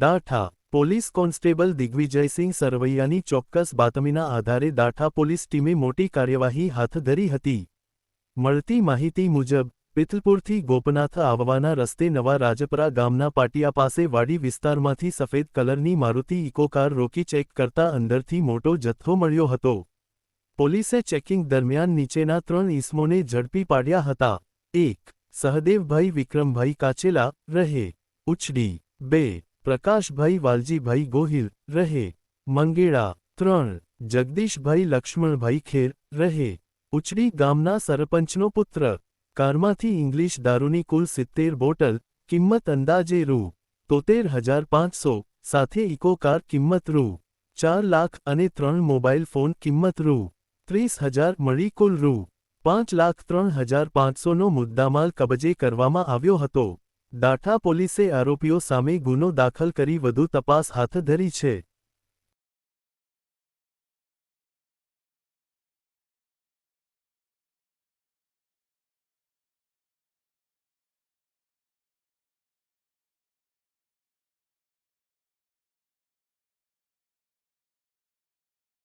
Datha, police constable Digvijaysinh સરવૈયાની ચોક્કસ બાતમીના આધારે દાઠા પોલીસ ટીમે મોટી કાર્યવાહી હાથ ધરી હતી. મળતી માહિતી મુજબ, પિથલપુરથી ગોપનાથ આવવાના રસ્તે નવા રાજપરા ગામના પાટિયા પાસે વાડી વિસ્તારમાંથી સફેદ કલરની મારુતિ ઇકોકાર રોકી ચેક કરતા અંદરથી મોટો જથ્થો મળ્યો હતો. પોલીસે ચેકિંગ દરમિયાન નીચેના ત્રણ ઈસમોને ઝડપી પાડ્યા હતા. એક, સહદેવભાઈ વિક્રમભાઈ કાચેલા, રહે. ઉછડી. બે પ્રકાશભાઈ વાલજીભાઈ ગોહિલ રહે. મંગેળા ત્રણ. જગદીશભાઈ લક્ષ્મણભાઈ ખેર રહે. ઉચડી ગામના સરપંચનો પુત્ર. કારમાંથી ઇંગ્લિશ દારૂની કુલ સિત્તેર બોટલ, કિંમત અંદાજે રૂ. તોતેર હજાર પાંચસો. સાથે ઇકો કાર કિંમત રૂ. ચાર લાખ અને ત્રણ મોબાઈલ ફોન કિંમત રૂ. ત્રીસ હજાર મળી કુલ રૂ. પાંચ લાખ ત્રણ હજાર પાંચસોનો મુદ્દામાલ કબજે કરવામાં આવ્યો હતો. દાઠા પોલીસે આરોપીઓ સામે ગુનો દાખલ કરી વધુ તપાસ હાથ ધરી છે.